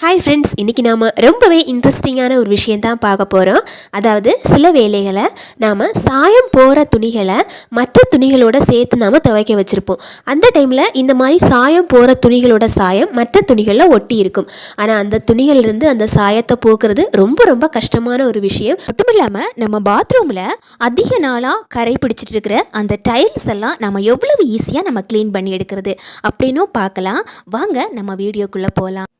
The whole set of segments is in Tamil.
ஹாய் ஃப்ரெண்ட்ஸ் இன்றைக்கி நாம் ரொம்பவே இன்ட்ரெஸ்டிங்கான ஒரு விஷயந்தான் பார்க்க போகிறோம் அதாவது சில வேலைகளை நாம் சாயம் போகிற துணிகளை மற்ற துணிகளோட சேர்த்து நாம் துவைக்க வச்சுருப்போம். அந்த டைமில் இந்த மாதிரி சாயம் போகிற துணிகளோட சாயம் மற்ற துணிகளில் ஒட்டி இருக்கும். ஆனால் அந்த துணிகள்லேருந்து அந்த சாயத்தை போக்குறது ரொம்ப ரொம்ப கஷ்டமான ஒரு விஷயம். மட்டும் இல்லாமல் நம்ம பாத்ரூமில் அதிக நாளாக கரை பிடிச்சிட்டு இருக்கிற அந்த டைல்ஸ் எல்லாம் நம்ம எவ்வளவு ஈஸியாக நம்ம க்ளீன் பண்ணி எடுக்கிறது அப்படின்னும் பார்க்கலாம். வாங்க நம்ம வீடியோக்குள்ளே போகலாம்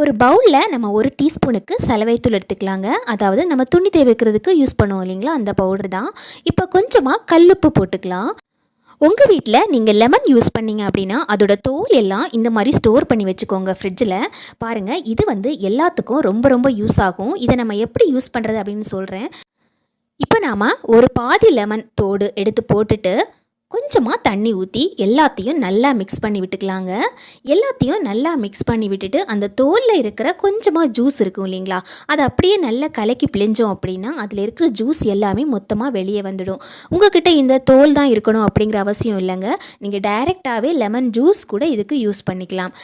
ஒரு பவுலில் நம்ம ஒரு டீஸ்பூனுக்கு சலவைத்தூள் எடுத்துக்கலாங்க. அதாவது நம்ம துணி தேவைக்கிறதுக்கு யூஸ் பண்ணுவோம் இல்லைங்களா? அந்த பவுடர் தான். இப்போ கொஞ்சமாக கல்லுப்பு போட்டுக்கலாம். உங்கள் வீட்டில் நீங்கள் லெமன் யூஸ் பண்ணீங்க அப்படின்னா அதோட தோல் எல்லாம் இந்த மாதிரி ஸ்டோர் பண்ணி வச்சுக்கோங்க ஃப்ரிட்ஜில். பாருங்கள் இது வந்து எல்லாத்துக்கும் ரொம்ப ரொம்ப யூஸ் ஆகும். இதை நம்ம எப்படி யூஸ் பண்ணுறது அப்படின்னு சொல்கிறேன் இப்போ நாம் ஒரு பாதி லெமன் தோடு எடுத்து போட்டுட்டு கொஞ்சமாக தண்ணி ஊற்றி எல்லாத்தையும் நல்லா மிக்ஸ் பண்ணி விட்டுக்கலாங்க. எல்லாத்தையும் நல்லா மிக்ஸ் பண்ணி விட்டுட்டு அந்த தோலில் இருக்கிற கொஞ்சமாக ஜூஸ் இருக்கும் இல்லைங்களா? அதை அப்படியே நல்லா கலக்கி பிழிஞ்சோம் அப்படின்னா அதில் இருக்கிற ஜூஸ் எல்லாமே மொத்தமாக வெளியே வந்துடும். உங்ககிட்ட இந்த தோல் தான் இருக்கணும் அப்படிங்கிற அவசியம் இல்லைங்க. நீங்கள் டைரெக்டாகவே லெமன் ஜூஸ் கூட இதுக்கு யூஸ் பண்ணிக்கலாம்.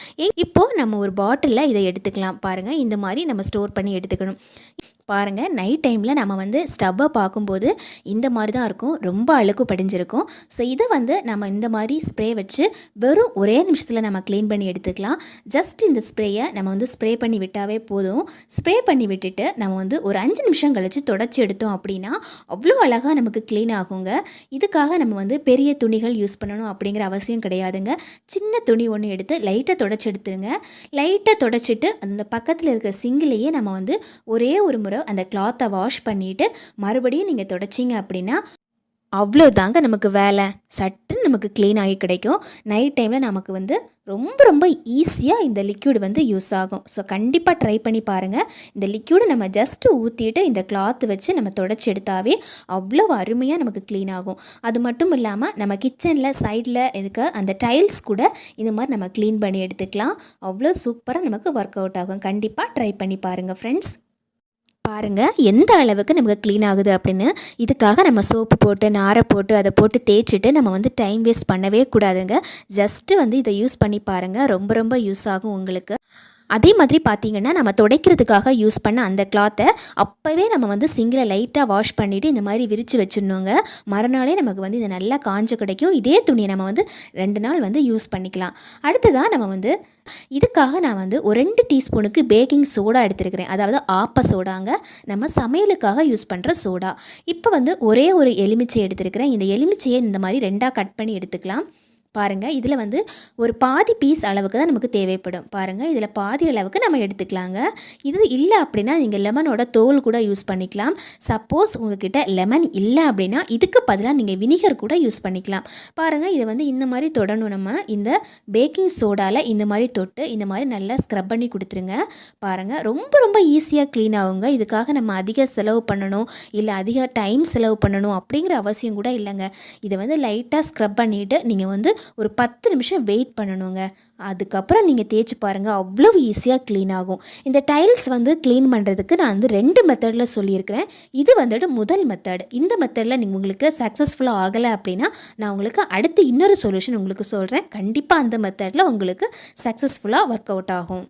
இப்போது நம்ம ஒரு பாட்டிலில் இதை எடுத்துக்கலாம். பாருங்கள் இந்த மாதிரி நம்ம ஸ்டோர் பண்ணி எடுத்துக்கணும். பாருங்கள் நைட் டைமில் நம்ம வந்து ஸ்டவ்வை பார்க்கும்போது இந்த மாதிரி தான் இருக்கும். ரொம்ப அழுக்கு படிஞ்சிருக்கும். ஸோ இதை வந்து நம்ம இந்த மாதிரி ஸ்ப்ரே வச்சு வெறும் ஒரே நிமிஷத்தில் நம்ம க்ளீன் பண்ணி எடுத்துக்கலாம். ஜஸ்ட் இந்த ஸ்ப்ரேயை நம்ம வந்து ஸ்ப்ரே பண்ணி விட்டாவே போதும். ஸ்ப்ரே பண்ணி விட்டுட்டு நம்ம வந்து ஒரு அஞ்சு நிமிஷம் கழித்து தொடச்சி எடுத்தோம் அப்படின்னா அவ்வளோ அழகாக நமக்கு க்ளீன் ஆகுங்க. இதுக்காக நம்ம வந்து பெரிய துணிகள் யூஸ் பண்ணணும் அப்படிங்கிற அவசியம் கிடையாதுங்க. சின்ன துணி ஒன்று எடுத்து லைட்டாக தொடச்சி எடுத்துருங்க. லைட்டாக தொடச்சிட்டு அந்த பக்கத்தில் இருக்கிற சிங்கிலேயே நம்ம வந்து ஒரே ஒரு முறை அந்த கிளாத்தை வாஷ் பண்ணிவிட்டு மறுபடியும் நீங்கள் தொடச்சிங்க அப்படின்னா அவ்வளோதாங்க நமக்கு வேலை. சட்டுன்னு நமக்கு க்ளீன் ஆகி கிடைக்கும். நைட் டைமில் நமக்கு வந்து ரொம்ப ரொம்ப ஈஸியாக இந்த லிக்யூடு வந்து யூஸ் ஆகும். ஸோ கண்டிப்பாக ட்ரை பண்ணி பாருங்கள் இந்த லிக்யூடை நம்ம ஜஸ்ட்டு ஊற்றிட்டு இந்த கிளாத்து வச்சு நம்ம தொடச்சி எடுத்தாவே அவ்வளோ அருமையாக நமக்கு க்ளீன் ஆகும். அது மட்டும் இல்லாமல் நம்ம கிச்சனில் சைடில் இருக்க அந்த டைல்ஸ் கூட இந்த மாதிரி நம்ம க்ளீன் பண்ணி எடுத்துக்கலாம். அவ்வளோ சூப்பராக நமக்கு ஒர்க் அவுட் ஆகும். கண்டிப்பாக ட்ரை பண்ணி பாருங்கள் ஃப்ரெண்ட்ஸ் பாருங்கள் எந்த அளவுக்கு நமக்கு க்ளீன் ஆகுது அப்படின்னு. இதுக்காக நம்ம சோப்பு போட்டு நாரை போட்டு அதை போட்டு தேய்ச்சிட்டு நம்ம வந்து டைம் வேஸ்ட் பண்ணவே கூடாதுங்க. ஜஸ்ட்டு வந்து இதை யூஸ் பண்ணி பாருங்கள் ரொம்ப ரொம்ப யூஸ் ஆகும் உங்களுக்கு. அதே மாதிரி பார்த்தீங்கன்னா நம்ம துடைக்கிறதுக்காக யூஸ் பண்ண அந்த கிளாத்தை அப்போவே நம்ம வந்து சிங்கில் லைட்டாக வாஷ் பண்ணிவிட்டு இந்த மாதிரி விரித்து வச்சிடணுங்க. மறுநாளே நமக்கு வந்து இது நல்லா காஞ்சு கிடைக்கும். இதே துணியை நம்ம வந்து ரெண்டு நாள் வந்து யூஸ் பண்ணிக்கலாம். அடுத்ததாக நம்ம வந்து இதுக்காக நான் வந்து ஒரு ரெண்டு டீஸ்பூனுக்கு பேக்கிங் சோடா எடுத்துருக்கிறேன். அதாவது ஆப்ப சோடாங்க நம்ம சமையலுக்காக யூஸ் பண்ணுற சோடா இப்போ வந்து ஒரே ஒரு எலுமிச்சை எடுத்துருக்கிறேன். இந்த எலுமிச்சையை இந்த மாதிரி ரெண்டாக கட் பண்ணி எடுத்துக்கலாம். பாருங்கள் இதில் வந்து ஒரு பாதி பீஸ் அளவுக்கு தான் நமக்கு தேவைப்படும். பாருங்கள் இதில் பாதி அளவுக்கு நம்ம எடுத்துக்கலாங்க. இது இல்லை அப்படின்னா நீங்கள் லெமனோட தோல் கூட யூஸ் பண்ணிக்கலாம். சப்போஸ் உங்ககிட்ட லெமன் இல்லை அப்படின்னா இதுக்கு பதிலாக நீங்கள் வினிகர் கூட யூஸ் பண்ணிக்கலாம். பாருங்கள் இதை வந்து இந்த மாதிரி தொடணும் நம்ம. இந்த பேக்கிங் சோடாவில் இந்த மாதிரி தொட்டு இந்த மாதிரி நல்லா ஸ்க்ரப் பண்ணி கொடுத்துருங்க. பாருங்கள் ரொம்ப ரொம்ப ஈஸியாக க்ளீன் ஆகுங்க. இதுக்காக நம்ம அதிக செலவு பண்ணணும் இல்லை அதிக டைம் செலவு பண்ணணும் அப்படிங்கிற அவசியம் கூட இல்லைங்க. இதை வந்து லைட்டாக ஸ்க்ரப் பண்ணிவிட்டு நீங்கள் வந்து ஒரு பத்து நிமிஷம் வெயிட் பண்ணணுங்க. அதுக்கப்புறம் நீங்கள் தேய்ச்சி பாருங்கள் அவ்வளோ ஈஸியாக க்ளீன் ஆகும். இந்த டைல்ஸ் வந்து க்ளீன் பண்ணுறதுக்கு நான் வந்து ரெண்டு மெத்தடில் சொல்லியிருக்கிறேன். இது வந்துட்டு முதல் மெத்தட் இந்த மெத்தடில் நீங்கள் உங்களுக்கு சக்ஸஸ்ஃபுல்லாக ஆகலை அப்படின்னா நான் உங்களுக்கு அடுத்து இன்னொரு சொல்யூஷன் உங்களுக்கு சொல்கிறேன் கண்டிப்பாக அந்த மெத்தடில் உங்களுக்கு சக்ஸஸ்ஃபுல்லாக ஒர்க் அவுட் ஆகும்.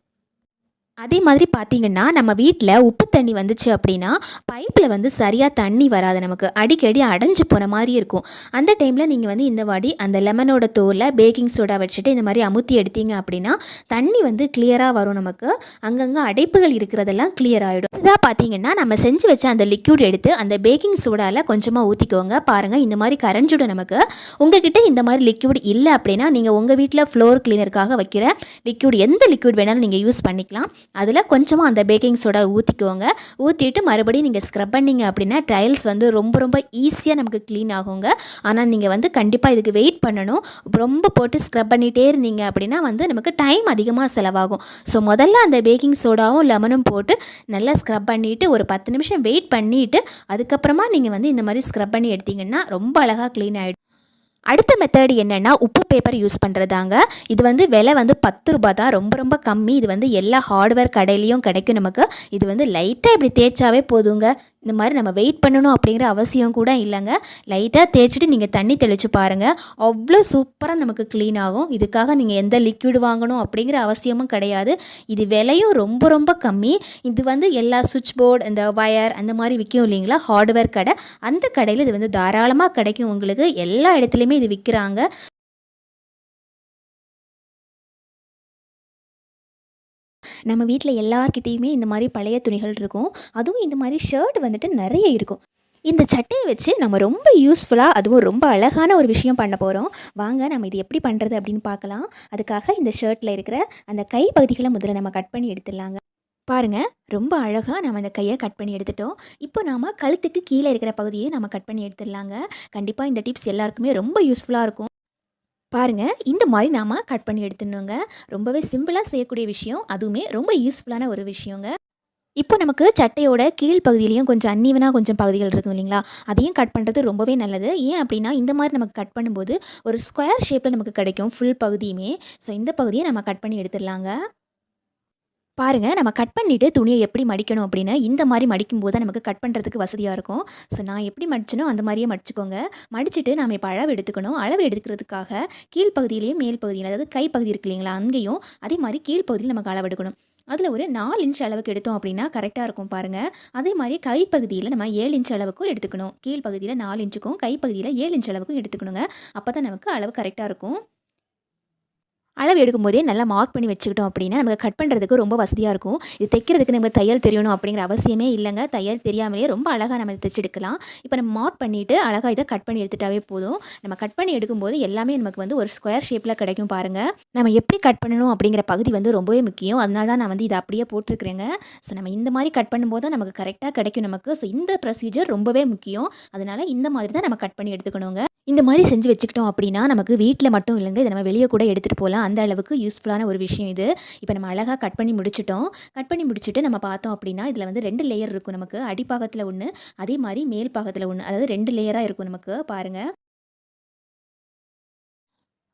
அதே மாதிரி பார்த்தீங்கன்னா நம்ம வீட்டில் உப்பு தண்ணி வந்துச்சு அப்படின்னா பைப்பில் வந்து சரியாக தண்ணி வராது நமக்கு. அடிக்கடி அடைஞ்சு போன மாதிரி இருக்கும். அந்த டைமில் நீங்கள் வந்து இந்த வாடி அந்த லெமனோட தோலை பேக்கிங் சோடா வச்சுட்டு இந்த மாதிரி அமுத்தி எடுத்தீங்க அப்படின்னா தண்ணி வந்து கிளியராக வரும் நமக்கு. அங்கங்கே அடைப்புகள் இருக்கிறதெல்லாம் கிளியர் ஆகிடும் இதாக பார்த்தீங்கன்னா நம்ம செஞ்சு வச்ச அந்த லிக்யூட் எடுத்து அந்த பேக்கிங் சோடாவில் கொஞ்சமாக ஊற்றிக்கோங்க பாருங்கள் இந்த மாதிரி கரைஞ்சிடும் நமக்கு. உங்ககிட்ட இந்த மாதிரி லிக்யூட் இல்லை அப்படின்னா நீங்கள் உங்கள் வீட்டில் ஃப்ளோர் கிளீனருக்காக வைக்கிற லிக்யூட் எந்த லிக்யூட் வேணாலும் நீங்கள் யூஸ் பண்ணிக்கலாம். அதில் கொஞ்சமாக அந்த பேக்கிங் சோடா ஊற்றிக்கோங்க ஊற்றிட்டு மறுபடியும் நீங்கள் ஸ்க்ரப் பண்ணீங்க அப்படின்னா டைல்ஸ் வந்து ரொம்ப ரொம்ப ஈஸியாக நமக்கு க்ளீன் ஆகுங்க. ஆனால் நீங்கள் வந்து கண்டிப்பாக இதுக்கு வெயிட் பண்ணணும். ரொம்ப போட்டு ஸ்க்ரப் பண்ணிகிட்டே இருந்தீங்க அப்படின்னா வந்து நமக்கு டைம் அதிகமாக செலவாகும். ஸோ முதல்ல அந்த பேக்கிங் சோடாவும் லெமனும் போட்டு நல்லா ஸ்க்ரப் பண்ணிவிட்டு ஒரு பத்து நிமிஷம் வெயிட் பண்ணிவிட்டு அதுக்கப்புறமா நீங்கள் வந்து இந்த மாதிரி ஸ்க்ரப் பண்ணி எடுத்திங்கன்னா ரொம்ப அழகாக க்ளீன் ஆகிடும் அடுத்த மெத்தட் என்னென்னா உப்பு பேப்பர் யூஸ் பண்ணுறதாங்க இது வந்து விலை வந்து பத்து ரூபா தான். ரொம்ப ரொம்ப கம்மி. இது வந்து எல்லா ஹார்ட்வேர் கடையிலையும் கிடைக்கும் நமக்கு. இது வந்து லைட்டாக இப்படி தேய்ச்சாவே போதுங்க. இந்த மாதிரி நம்ம வெயிட் பண்ணணும் அப்படிங்கிற அவசியம் கூட இல்லைங்க. லைட்டாக தேய்ச்சிட்டு நீங்கள் தண்ணி தெளித்து பாருங்கள் அவ்வளோ சூப்பராக நமக்கு க்ளீன் ஆகும். இதுக்காக நீங்கள் எந்த லிக்விட் வாங்கணும் அப்படிங்கிற அவசியமும் கிடையாது. இது விலையும் ரொம்ப ரொம்ப கம்மி. இது வந்து எல்லா சுவிட்ச் போர்டு இந்த ஒயர் அந்த மாதிரி விற்கும் இல்லைங்களா? ஹார்ட்வேர் கடை. அந்த கடையில் இது வந்து தாராளமாக கிடைக்கும். உங்களுக்கு எல்லா இடத்துலையுமே இது விற்கிறாங்க நம்ம வீட்டில் எல்லார்கிட்டேயுமே இந்த மாதிரி பழைய துணிகள் இருக்கும். அதுவும் இந்த மாதிரி ஷர்ட் வந்துட்டு நிறைய இருக்கும். இந்த சட்டையை வச்சு நம்ம ரொம்ப யூஸ்ஃபுல்லாக அதுவும் ரொம்ப அழகான ஒரு விஷயம் பண்ண போகிறோம் வாங்க நம்ம இது எப்படி பண்ணுறது அப்படின்னு பார்க்கலாம். அதுக்காக இந்த ஷர்ட்டில் இருக்கிற அந்த கை பகுதிகளை முதல்ல நம்ம கட் பண்ணி எடுத்துடலாங்க. பாருங்க ரொம்ப அழகாக நம்ம அந்த கையை கட் பண்ணி எடுத்துட்டோம். இப்போ நாம் கழுத்துக்கு கீழே இருக்கிற பகுதியை நம்ம கட் பண்ணி எடுத்துடலாங்க. கண்டிப்பாக இந்த டிப்ஸ் எல்லாருக்குமே ரொம்ப யூஸ்ஃபுல்லாக இருக்கும். பாருங்க இந்த மாதிரி நாம கட் பண்ணி எடுத்துடணுங்க. ரொம்பவே சிம்பிளாக செய்யக்கூடிய விஷயம் அதுவுமே ரொம்ப யூஸ்ஃபுல்லான ஒரு விஷயங்க. இப்போ நமக்கு சட்டையோட கீழ் பகுதியிலையும் கொஞ்சம் அன்னீவனாக கொஞ்சம் பகுதிகள் இருக்கும் இல்லைங்களா? அதையும் கட் பண்ணுறது ரொம்பவே நல்லது. ஏன் அப்படின்னா இந்த மாதிரி நமக்கு கட் பண்ணும்போது ஒரு ஸ்கொயர் ஷேப்பில் நமக்கு கிடைக்கும் ஃபுல் பகுதியுமே. ஸோ இந்த பகுதியை நம்ம கட் பண்ணி எடுத்துடலாங்க. பாருங்கள் நம்ம கட் பண்ணிவிட்டு துணியை எப்படி மடிக்கணும் அப்படின்னு இந்த மாதிரி மடிக்கும் போது நமக்கு கட் பண்ணுறதுக்கு வசதியாக இருக்கும். ஸோ நான் எப்படி மடிச்சனோ அந்த மாதிரியே மடிச்சுக்கோங்க. மடிச்சுட்டு நாம் இப்போ அளவு எடுத்துக்கணும். அளவு எடுக்கிறதுக்காக கீழ்ப்பகுதியிலையும் மேல் பகுதியில் அதாவது கைப்பகுதி இருக்கு இல்லைங்களா அங்கேயும் அதே மாதிரி கீழ்ப்பகுதியில் நமக்கு அளவு எடுக்கணும். அதில் ஒரு நாலு இன்ச் அளவுக்கு எடுத்தோம் அப்படின்னா கரெக்டாக இருக்கும் பாருங்கள் அதே மாதிரி கைப்பகுதியில் நம்ம ஏழு இன்ச் அளவுக்கும் எடுத்துக்கணும். கீழ்ப்பகுதியில் நாலு இன்ச்சுக்கும் கைப்பகுதியில் ஏழு இன்ச் அளவுக்கும் எடுத்துக்கணுங்க. அப்போ தான் நமக்கு அளவு கரெக்டாக இருக்கும். அளவு எடுக்கும்போதே நல்லா மார்க் பண்ணி வச்சுக்கிட்டோம் அப்படின்னா நமக்கு கட் பண்ணுறதுக்கு ரொம்ப வசதியாக இருக்கும். இது தைக்கிறதுக்கு நமக்கு தையல் தெரியணும் அப்படிங்கிற அவசியமே இல்லைங்க. தையல் தெரியாமலே ரொம்ப அழகாக நம்ம தைச்செடுக்கலாம் இப்போ நம்ம மார்க் பண்ணிவிட்டு அழகாக இதை கட் பண்ணி எடுத்துட்டாவே போதும். நம்ம கட் பண்ணி எடுக்கும்போது எல்லாமே நமக்கு வந்து ஒரு ஸ்கொயர் ஷேப்பில் கிடைக்கும் பாருங்கள் நம்ம எப்படி கட் பண்ணணும் அப்படிங்கிற பகுதி வந்து ரொம்பவே முக்கியம். அதனால தான் நான் வந்து இதை அப்படியே போட்டிருக்கிறேங்க. ஸோ நம்ம இந்த மாதிரி கட் பண்ணும்போது தான் நமக்கு கரெக்டாக கிடைக்கும் நமக்கு. ஸோ இந்த ப்ரொசீஜர் ரொம்பவே முக்கியம். அதனால் இந்த மாதிரி தான் நம்ம கட் பண்ணி எடுத்துக்கணுங்க. இந்த மாதிரி செஞ்சு வச்சுக்கிட்டோம் அப்படின்னா நமக்கு வீட்டில் மட்டும் இல்லைங்க. இதை நம்ம வெளியே கூட எடுத்துகிட்டு போகலாம். அந்த அளவுக்கு யூஸ்ஃபுல்லான ஒரு விஷயம் இது. இப்போ நம்ம அழகாக கட் பண்ணி முடிச்சிட்டோம். கட் பண்ணி முடிச்சுட்டு நம்ம பார்த்தோம் அப்படின்னா இதில் வந்து ரெண்டு லேயர் இருக்கும் நமக்கு. அடிப்பாகத்தில் ஒன்று அதே மாதிரி மேல் பாகத்தில் ஒன்று அதாவது ரெண்டு லேயராக இருக்கும் நமக்கு. பாருங்கள்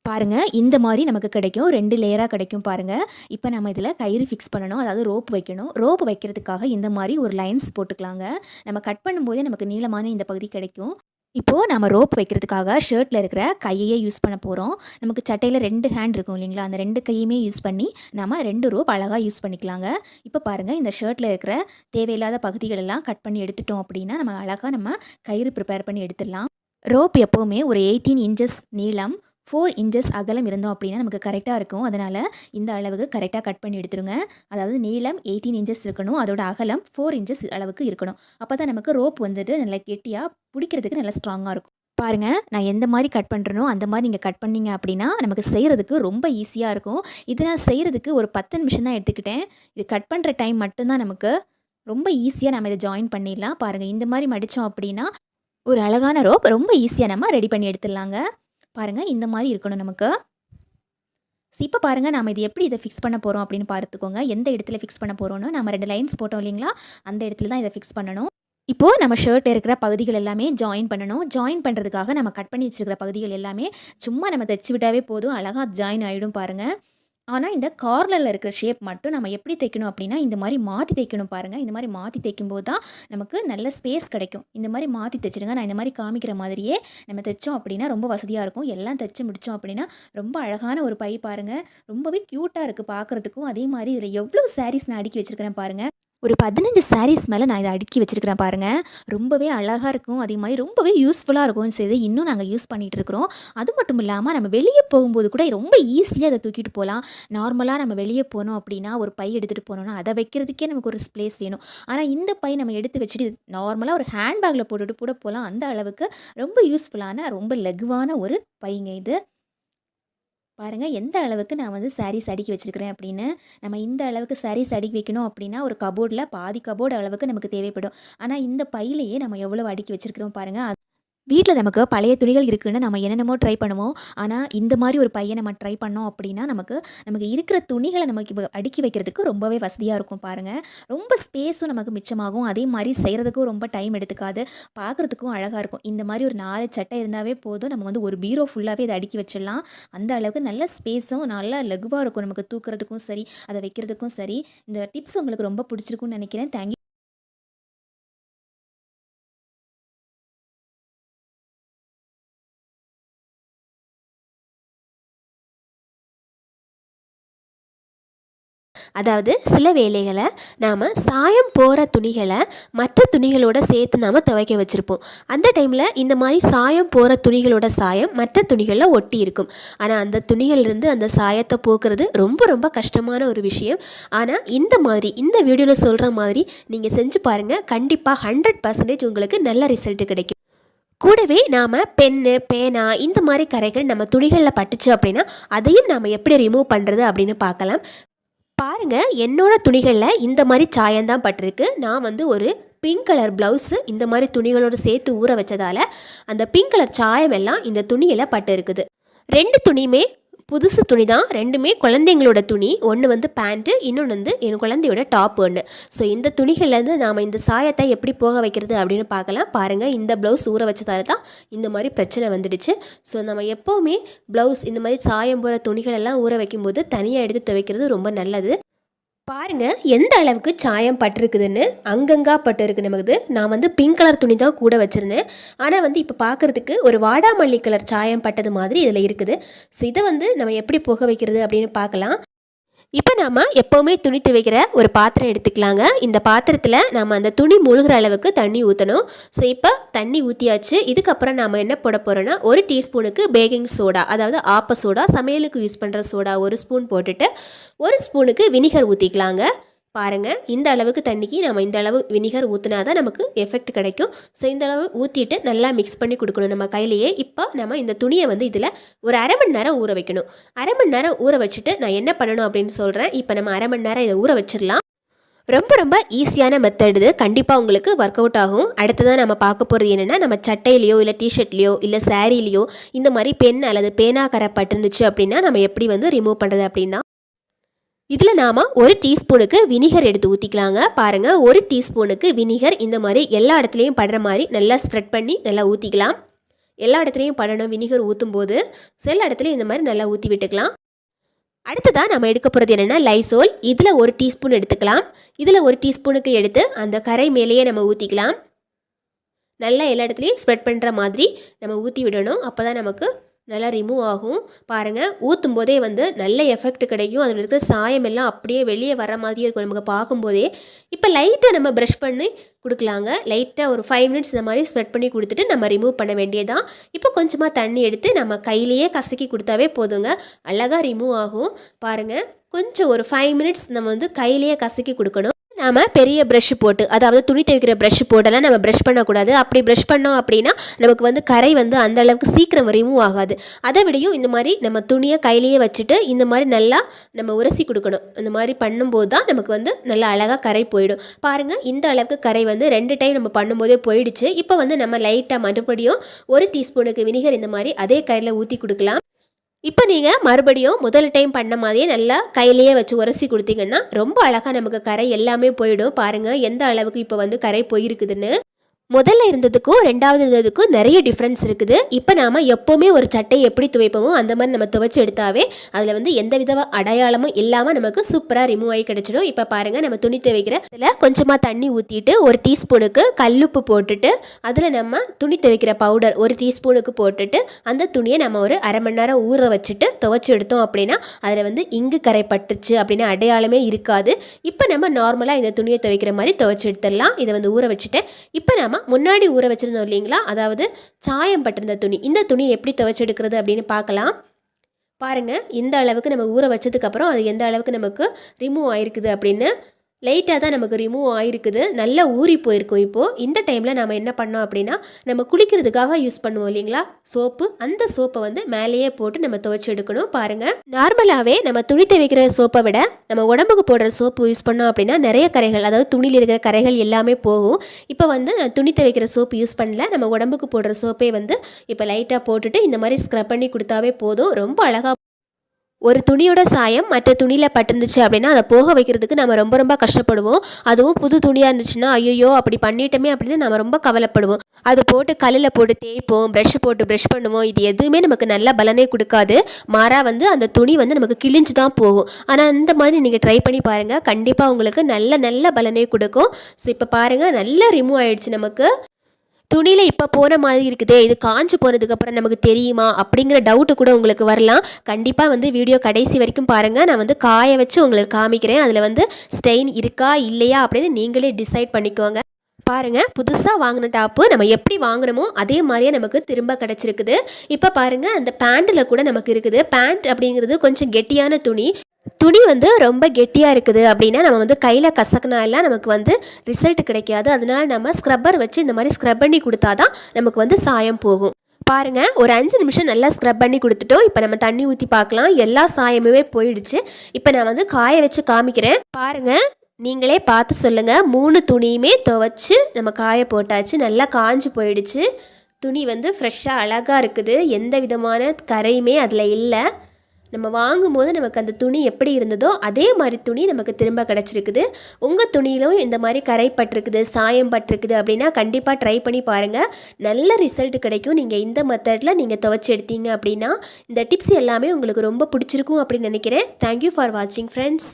பாருங்கள் இந்த மாதிரி நமக்கு கிடைக்கும். ரெண்டு லேயராக கிடைக்கும் பாருங்கள் இப்போ நம்ம இதில் கயிறு ஃபிக்ஸ் பண்ணணும். அதாவது ரோப் வைக்கணும். ரோப் வைக்கிறதுக்காக இந்த மாதிரி ஒரு லைன்ஸ் போட்டுக்கலாங்க. நம்ம கட் பண்ணும்போதே நமக்கு நீளமான இந்த பகுதி கிடைக்கும். இப்போது நம்ம ரோப் வைக்கிறதுக்காக ஷர்ட்டில் இருக்கிற கையையே யூஸ் பண்ண போகிறோம் நமக்கு சட்டையில் ரெண்டு ஹேண்ட் இருக்கும் இல்லைங்களா? அந்த ரெண்டு கையுமே யூஸ் பண்ணி நம்ம ரெண்டு ரோப் அழகாக யூஸ் பண்ணிக்கலாங்க. இப்போ பாருங்கள் இந்த ஷர்ட்டில் இருக்கிற தேவையில்லாத பகுதிகளெல்லாம் கட் பண்ணி எடுத்துட்டோம் அப்படின்னா நம்ம அழகாக நம்ம கயிறு ப்ரிப்பேர் பண்ணி எடுத்துடலாம். ரோப் எப்போவுமே ஒரு எயிட்டீன் இன்ச்சஸ் நீளம் ஃபோர் இன்ச்சஸ் அகலம் இருந்தோம் அப்படின்னா நமக்கு கரெக்டாக இருக்கும். அதனால் இந்த அளவுக்கு கரெக்டாக கட் பண்ணி எடுத்துருங்க. அதாவது நீளம் எயிட்டீன் இன்ச்சஸ் இருக்கணும். அதோட அகலம் ஃபோர் இன்ச்சஸ் அளவுக்கு இருக்கணும். அப்போ தான் நமக்கு ரோப் வந்துட்டு நல்லா கெட்டியாக பிடிக்கிறதுக்கு நல்லா ஸ்ட்ராங்காக இருக்கும். பாருங்கள் நான் எந்த மாதிரி கட் பண்ணுறனோ அந்த மாதிரி நீங்கள் கட் பண்ணீங்க அப்படின்னா நமக்கு செய்கிறதுக்கு ரொம்ப ஈஸியாக இருக்கும். இது நான் செய்கிறதுக்கு ஒரு பத்து நிமிஷம் தான் எடுத்துக்கிட்டேன். இது கட் பண்ணுற டைம் மட்டும்தான் நமக்கு ரொம்ப ஈஸியாக நம்ம இதை ஜாயின் பண்ணிடலாம். பாருங்கள் இந்த மாதிரி மடித்தோம் அப்படின்னா ஒரு அழகான ரோப் ரொம்ப ஈஸியாக நம்ம ரெடி பண்ணி எடுத்துடலாங்க. பாருங்கள் இந்த மாதிரி இருக்கணும் நமக்கு. ஸோ இப்போ பாருங்கள் நம்ம இது எப்படி இதை ஃபிக்ஸ் பண்ண போகிறோம் அப்படின்னு பார்த்துக்கோங்க. எந்த இடத்துல ஃபிக்ஸ் பண்ண போகிறோன்னு நம்ம ரெண்டு லைன்ஸ் போட்டோம் இல்லைங்களா? அந்த இடத்துல தான் இதை ஃபிக்ஸ் பண்ணணும். இப்போது நம்ம ஷர்ட் இருக்கிற பகுதிகள் எல்லாமே ஜாயின் பண்ணணும். ஜாயின் பண்ணுறதுக்காக நம்ம கட் பண்ணி வச்சுருக்கிற பகுதிகள் எல்லாமே சும்மா நம்ம தைச்சி விட்டாவே போதும். அழகாக ஜாயின் ஆகிடும் பாருங்கள் ஆனால் இந்த கார்னரில் இருக்கிற ஷேப் மட்டும் நம்ம எப்படி தைக்கணும் அப்படின்னா இந்த மாதிரி மாற்றி தைக்கணும் பாருங்கள் இந்த மாதிரி மாற்றி தைக்கும்போது தான் நமக்கு நல்ல ஸ்பேஸ் கிடைக்கும். இந்த மாதிரி மாற்றி தைச்சிடுங்க. நான் இந்த மாதிரி காமிக்கிற மாதிரியே நம்ம தைச்சோம் அப்படின்னா ரொம்ப வசதியாக இருக்கும். எல்லாம் தைச்சு முடித்தோம் அப்படின்னா ரொம்ப அழகான ஒரு பை பாருங்கள் ரொம்பவே க்யூட்டாக இருக்குது பார்க்குறதுக்கும் அதே மாதிரி இதில் எவ்வளோ சாரீஸ் நான் அடுக்கி வச்சுருக்கிறேன் பாருங்கள் ஒரு பதினஞ்சு சாரீஸ் மேலே நான் இதை அடுக்கி வச்சுருக்கிறேன் பாருங்கள் ரொம்பவே அழகாக இருக்கும். அதே மாதிரி ரொம்பவே யூஸ்ஃபுல்லாக இருக்கும். சரி இன்னும் நாங்கள் யூஸ் பண்ணிகிட்டு இருக்கிறோம். அது மட்டும் இல்லாமல் நம்ம வெளியே போகும்போது கூட ரொம்ப ஈஸியாக அதை தூக்கிட்டு போகலாம் நார்மலாக நம்ம வெளியே போனோம் அப்படின்னா ஒரு பை எடுத்துகிட்டு போனோம்னா அதை வைக்கிறதுக்கே நமக்கு ஒரு ஸ்பேஸ் வேணும். ஆனால் இந்த பை நம்ம எடுத்து வச்சுட்டு நார்மலாக ஒரு ஹேண்ட்பேக்கில் போட்டுட்டு கூட போகலாம் அந்த அளவுக்கு ரொம்ப யூஸ்ஃபுல்லான ரொம்ப லகுவான ஒரு பைங்க இது. பாருங்கள் எந்த அளவுக்கு நான் வந்து சாரீஸ் அடுக்கி வச்சுருக்கிறேன் அப்படின்னு நம்ம இந்த அளவுக்கு சாரீஸ் அடுக்கி வைக்கணும் அப்படின்னா ஒரு கபோர்டில் பாதி கபோர்டு அளவுக்கு நமக்கு தேவைப்படும். ஆனால் இந்த பையிலேயே நம்ம எவ்வளோ அடுக்கி வச்சுருக்கிறோம் பாருங்கள் வீட்டில் நமக்கு பழைய துணிகள் இருக்குதுன்னு நம்ம என்னென்னமோ ட்ரை பண்ணுவோம். ஆனால் இந்த மாதிரி ஒரு பையன் நம்ம ட்ரை பண்ணோம் அப்படின்னா நமக்கு நமக்கு இருக்கிற துணிகளை நமக்கு அடுக்கி வைக்கிறதுக்கு ரொம்பவே வசதியாக இருக்கும் பாருங்கள் ரொம்ப ஸ்பேஸும் நமக்கு மிச்சமாகும். அதே மாதிரி செய்கிறதுக்கும் ரொம்ப டைம் எடுத்துக்காது. பார்க்குறதுக்கும் அழகாக இருக்கும். இந்த மாதிரி ஒரு நாலு சட்டை இருந்தாவே போதும். நம்ம வந்து ஒரு பீரோ ஃபுல்லாகவே இதை அடுக்கி வச்சிடலாம். அந்த அளவுக்கு நல்ல ஸ்பேஸும் நல்லா லகுவாக இருக்கும் நமக்கு தூக்குறதுக்கும் சரி அதை வைக்கிறதுக்கும் சரி. இந்த டிப்ஸ் உங்களுக்கு ரொம்ப பிடிச்சிருக்கும்னு நினைக்கிறேன். தேங்க்யூ அதாவது சில வேளைகளை நாம் சாயம் போகிற துணிகளை மற்ற துணிகளோட சேர்த்து நாம் துவைக்க வச்சுருப்போம். அந்த டைமில் இந்த மாதிரி சாயம் போகிற துணிகளோட சாயம் மற்ற துணிகளில் ஒட்டி இருக்கும். ஆனால் அந்த துணிகள்லேருந்து அந்த சாயத்தை போக்குறது ரொம்ப ரொம்ப கஷ்டமான ஒரு விஷயம். ஆனால் இந்த மாதிரி இந்த வீடியோவில் சொல்கிற மாதிரி நீங்கள் செஞ்சு பாருங்கள் கண்டிப்பாக ஹண்ட்ரட் பர்சன்டேஜ் உங்களுக்கு நல்ல ரிசல்ட் கிடைக்கும். கூடவே நாம் பென்னு பேனா இந்த மாதிரி கரைகள் நம்ம துணிகளில் பட்டுச்சு அப்படின்னா அதையும் நாம் எப்படி ரிமூவ் பண்ணுறது அப்படின்னு பார்க்கலாம். பாருங்க என்னோட துணிகளில் இந்த மாதிரி சாயந்தான் பட்டிருக்கு. நான் வந்து ஒரு பிங்க் கலர் ப்ளவுஸு இந்த மாதிரி துணிகளோடு சேர்த்து ஊற வச்சதால் அந்த பிங்க் கலர் சாயம் எல்லாம் இந்த துணியில் பட்டு இருக்குது ரெண்டு துணியுமே புதுசு துணி தான். ரெண்டுமே குழந்தைங்களோட துணி. ஒன்று வந்து பேண்ட்டு இன்னொன்று வந்து என் குழந்தையோட டாப் ஒன்று ஸோ இந்த துணிகள்லேருந்து நாம் இந்த சாயத்தை எப்படி போக வைக்கிறது அப்படின்னு பார்க்கலாம். பாருங்கள் இந்த ப்ளவுஸ் ஊற வச்சதால தான் இந்த மாதிரி பிரச்சனை வந்துடுச்சு. ஸோ நம்ம எப்போவுமே ப்ளவுஸ் இந்த மாதிரி சாயம் போகிற துணிகளெல்லாம் ஊற வைக்கும்போது தனியாக எடுத்து துவைக்கிறது ரொம்ப நல்லது. பாருங்க எந்த அளவுக்கு சாயம் பட்டிருக்குதுன்னு அங்கங்கா பட்டு இருக்கு நமக்கு நான் வந்து பிங்க் கலர் துணி தான் கூட வச்சுருந்தேன். ஆனால் வந்து இப்போ பார்க்குறதுக்கு ஒரு வாடாமல்லி கலர் சாயம் பட்டது மாதிரி இதில் இருக்குது. ஸோ இதை வந்து நம்ம எப்படி புக வைக்கிறது அப்படின்னு பார்க்கலாம். இப்போ நாம் எப்போவுமே துணி துவைக்கிற ஒரு பாத்திரம் எடுத்துக்கலாங்க. இந்த பாத்திரத்தில் நாம் அந்த துணி முழுகிற அளவுக்கு தண்ணி ஊற்றணும் ஸோ இப்போ தண்ணி ஊற்றியாச்சு இதுக்கப்புறம் நாம் என்ன போட போகிறோன்னா ஒரு டீஸ்பூனுக்கு பேக்கிங் சோடா அதாவது ஆப்ப சோடா சமையலுக்கு யூஸ் பண்ணுற சோடா ஒரு ஸ்பூன் போட்டுட்டு ஒரு ஸ்பூனுக்கு வினிகர் ஊற்றிக்கலாங்க பாருங்கள் இந்த அளவுக்கு தண்ணிக்கு நம்ம இந்த அளவு வினிகர் ஊற்றினா தான் நமக்கு எஃபெக்ட் கிடைக்கும். ஸோ இந்த அளவு ஊற்றிட்டு நல்லா மிக்ஸ் பண்ணி கொடுக்கணும் நம்ம கையிலேயே. இப்போ நம்ம இந்த துணியை வந்து இதில் ஒரு அரை மணி நேரம் ஊற வைக்கணும். அரை மணி நேரம் ஊற வச்சுட்டு நான் என்ன பண்ணணும் அப்படின்னு சொல்கிறேன் இப்போ நம்ம அரை மணி நேரம் இதை ஊற வச்சிடலாம். ரொம்ப ரொம்ப ஈஸியான மெத்தட் இது. கண்டிப்பாக உங்களுக்கு ஒர்க் அவுட் ஆகும். அடுத்ததான் நம்ம பார்க்க போகிறது என்னென்னா நம்ம சட்டையிலையோ இல்லை டிஷர்ட்லையோ இல்லை சாரீலையோ இந்த மாதிரி பென் அல்லது பேனா கரை பட்டிருந்துச்சு அப்படின்னா நம்ம எப்படி வந்து ரிமூவ் பண்ணுறது அப்படின்னா இதில் நாம் ஒரு டீஸ்பூனுக்கு வினிகர் எடுத்து ஊற்றிக்கலாங்க பாருங்கள் ஒரு டீஸ்பூனுக்கு வினிகர் இந்த மாதிரி எல்லா இடத்துலையும் படுற மாதிரி நல்லா ஸ்ப்ரெட் பண்ணி நல்லா ஊற்றிக்கலாம் எல்லா இடத்துலையும் படணும் வினிகர் ஊற்றும் போது சில இடத்துலையும் இந்த மாதிரி நல்லா ஊற்றி விட்டுக்கலாம். அடுத்ததாக நம்ம எடுக்க போகிறது என்னென்னா லைசோல் இதில் ஒரு டீஸ்பூன் எடுத்துக்கலாம். இதில் ஒரு டீஸ்பூனுக்கு எடுத்து அந்த கரை மேலேயே நம்ம ஊற்றிக்கலாம் நல்லா எல்லா இடத்துலையும் ஸ்ப்ரெட் பண்ணுற மாதிரி நம்ம ஊற்றி விடணும். அப்போ தான் நமக்கு நல்லா ரிமூவ் ஆகும். பாருங்கள் ஊற்றும் போதே வந்து நல்ல எஃபெக்ட் கிடைக்கும். அதில் இருக்கிற சாயம் எல்லாம் அப்படியே வெளியே வர மாதிரியே இருக்கும் நமக்கு பார்க்கும்போதே. இப்போ லைட்டாக நம்ம ப்ரஷ் பண்ணி கொடுக்கலாங்க. லைட்டாக ஒரு ஃபைவ் மினிட்ஸ் இந்த மாதிரி ஸ்ப்ரெட் பண்ணி கொடுத்துட்டு நம்ம ரிமூவ் பண்ண வேண்டியதான் இப்போ கொஞ்சமாக தண்ணி எடுத்து நம்ம கையிலேயே கசக்கி கொடுத்தாவே போதுங்க. அழகாக ரிமூவ் ஆகும். பாருங்கள் கொஞ்சம் ஒரு ஃபைவ் மினிட்ஸ் நம்ம வந்து கையிலேயே கசக்கி கொடுக்கணும். நாம் பெரிய ப்ரஷ் போட்டு அதாவது துணி துவைக்கிற ப்ரஷ் போட்டெல்லாம் நம்ம ப்ரஷ் பண்ணக்கூடாது. அப்படி ப்ரஷ் பண்ணோம் அப்படின்னா நமக்கு வந்து கரை வந்து அந்த அளவுக்கு சீக்கிரம் ரிமூவ் ஆகாது. அதை விடையும் இந்த மாதிரி நம்ம துணியை கையிலேயே வச்சுட்டு இந்த மாதிரி நல்லா நம்ம உரசி கொடுக்கணும். இந்த மாதிரி பண்ணும்போது தான் நமக்கு வந்து நல்லா அழகாக கரை போயிடும். பாருங்கள் இந்த அளவுக்கு கரை வந்து ரெண்டு டைம் நம்ம பண்ணும்போதே போயிடுச்சு. இப்போ வந்து நம்ம லைட்டாக மறுபடியும் ஒரு டீஸ்பூனுக்கு வினிகர் இந்த மாதிரி அதே கரையில் ஊற்றி கொடுக்கலாம். இப்போ நீங்கள் மறுபடியும் முதல் டைம் பண்ண மாதிரியே நல்லா கையிலேயே வச்சு உரசி கொடுத்தீங்கன்னா ரொம்ப அழகாக நமக்கு கரை எல்லாமே போயிடும். பாருங்கள் எந்த அளவுக்கு இப்போ வந்து கரை போயிருக்குதுன்னு. முதல்ல இருந்ததுக்கும் ரெண்டாவது இருந்ததுக்கும் நிறைய டிஃப்ரென்ஸ் இருக்குது. இப்போ நாம் எப்போவுமே ஒரு சட்டையை எப்படி துவைப்போமோ அந்த மாதிரி நம்ம துவைச்சு எடுத்தாவே அதில் வந்து எந்த வித அடையாளமும் இல்லாமல் நமக்கு சூப்பராக ரிமூவ் ஆகி கிடச்சிடும். இப்போ பாருங்கள் நம்ம துணி துவைக்கிற இதில் கொஞ்சமாக தண்ணி ஊற்றிட்டு ஒரு டீஸ்பூனுக்கு கல்லுப்பு போட்டுட்டு அதில் நம்ம துணி துவைக்கிற பவுடர் ஒரு டீஸ்பூனுக்கு போட்டுட்டு அந்த துணியை நம்ம ஒரு அரை மணி நேரம் ஊற வச்சுட்டு துவைச்சி எடுத்தோம் அப்படின்னா அதில் வந்து இங்கு கரை பட்டுச்சு அப்படின்னு அடையாளமே இருக்காது. இப்போ நம்ம நார்மலாக இந்த துணியை துவைக்கிற மாதிரி துவைச்சி எடுத்துடலாம். இதை வந்து ஊற வச்சுட்டேன் இப்போ நம்ம முன்னாடி ஊற வச்சுருந்தோம் இல்லைங்களா? அதாவது சாயம் பட்டிருந்த துணி. இந்த துணி எப்படி துவைச்செடுக்கிறது அப்படின்னு பார்க்கலாம். பாருங்கள் இந்த அளவுக்கு நம்ம ஊற வச்சதுக்கப்புறம் அது எந்த அளவுக்கு நமக்கு ரிமூவ் ஆயிருக்குது அப்படின்னு லைட்டாக தான் நமக்கு ரிமூவ் ஆயிருக்குது. நல்லா ஊறி போயிருக்கும் இப்போது இந்த டைமில் நம்ம என்ன பண்ணோம் அப்படின்னா நம்ம குளிக்கிறதுக்காக யூஸ் பண்ணுவோம் இல்லைங்களா? சோப்பு. அந்த சோப்பை வந்து மேலேயே போட்டு நம்ம துவைச்சி எடுக்கணும். பாருங்கள் நார்மலாகவே நம்ம துணி துவைக்கிற சோப்பை விட நம்ம உடம்புக்கு போடுற சோப்பு யூஸ் பண்ணோம் அப்படின்னா நிறைய கரைகள் அதாவது துணியில் இருக்கிற கரைகள் எல்லாமே போகும். இப்போ வந்து நான் துணி துவைக்கிற சோப்பு யூஸ் பண்ணல. நம்ம உடம்புக்கு போடுற சோப்பே வந்து இப்போ லைட்டாக போட்டுட்டு இந்த மாதிரி ஸ்க்ரப் பண்ணி கொடுத்தாவே போதும். ரொம்ப அழகாக ஒரு துணியோட சாயம் மற்ற துணியில் பட்டிருந்துச்சு அப்படின்னா அதை போக வைக்கிறதுக்கு நம்ம ரொம்ப ரொம்ப கஷ்டப்படுவோம். அதுவும் புது துணியாக இருந்துச்சுன்னா ஐயோ அப்படி பண்ணிட்டோமே அப்படின்னு நம்ம ரொம்ப கவலைப்படுவோம். அது போட்டு கல்லில் போட்டு தேய்ப்போம் ப்ரஷ் போட்டு ப்ரஷ் பண்ணுவோம். இது எதுவுமே நமக்கு நல்ல பலனே கொடுக்காது. மாறாக வந்து அந்த துணி வந்து நமக்கு கிழிஞ்சு தான் போகும். ஆனால் இந்த மாதிரி நீங்கள் ட்ரை பண்ணி பாருங்கள் கண்டிப்பாக உங்களுக்கு நல்ல நல்ல பலனே கொடுக்கும். ஸோ இப்போ பாருங்கள் நல்லா ரிமூவ் ஆயிடுச்சு நமக்கு. துணியில் இப்போ போன மாதிரி இருக்குதே இது காஞ்சு போனதுக்கப்புறம் நமக்கு தெரியுமா? அப்படிங்கிற டவுட்டு கூட உங்களுக்கு வரலாம். கண்டிப்பாக வந்து வீடியோ கடைசி வரைக்கும் பாருங்கள் நான் வந்து காய வச்சு உங்களுக்கு காமிக்கிறேன். அதில் வந்து ஸ்டெயின் இருக்கா இல்லையா அப்படின்னு நீங்களே டிசைட் பண்ணிக்கோங்க. பாருங்கள் புதுசாக வாங்கின டாப்பு நம்ம எப்படி வாங்குனோமோ அதே மாதிரியே நமக்கு திரும்ப கிடச்சிருக்குது. இப்போ பாருங்கள் அந்த பேண்ட்டில் கூட நமக்கு இருக்குது. பேண்ட் அப்படிங்கிறது கொஞ்சம் கெட்டியான துணி. துணி வந்து ரொம்ப கெட்டியாக இருக்குது அப்படின்னா நம்ம வந்து கையில் கசக்கினாலாம் நமக்கு வந்து ரிசல்ட் கிடைக்காது. அதனால நம்ம ஸ்க்ரப்பர் வச்சு இந்த மாதிரி ஸ்க்ரப் பண்ணி கொடுத்தா தான் நமக்கு வந்து சாயம் போகும். பாருங்க ஒரு அஞ்சு நிமிஷம் நல்லா ஸ்க்ரப் பண்ணி கொடுத்துட்டோம். இப்போ நம்ம தண்ணி ஊற்றி பார்க்கலாம். எல்லா சாயமுமே போயிடுச்சு. இப்போ நான் வந்து காய வச்சு காமிக்கிறேன். பாருங்க நீங்களே பார்த்து சொல்லுங்க. மூணு துணியுமே துவைச்சு நம்ம காய போட்டாச்சு. நல்லா காஞ்சு போயிடுச்சு. துணி வந்து ஃப்ரெஷ்ஷாக அழகாக இருக்குது. எந்த விதமான கரையுமே அதில் இல்லை. நம்ம வாங்கும்போது நமக்கு அந்த துணி எப்படி இருந்ததோ அதே மாதிரி துணி நமக்கு திரும்ப கிடச்சிருக்குது. உங்கள் துணியிலும் இந்த மாதிரி கரை பட்டிருக்குது சாயம் பட்டிருக்குது அப்படின்னா கண்டிப்பாக ட்ரை பண்ணி பாருங்கள் நல்ல ரிசல்ட் கிடைக்கும். நீங்கள் இந்த மெத்தடில் நீங்கள் துவைச்சி எடுத்தீங்க அப்படின்னா இந்த டிப்ஸ் எல்லாமே உங்களுக்கு ரொம்ப பிடிச்சிருக்கும் அப்படின்னு நினைக்கிறேன். தேங்க்யூ ஃபார் வாட்சிங் ஃப்ரெண்ட்ஸ்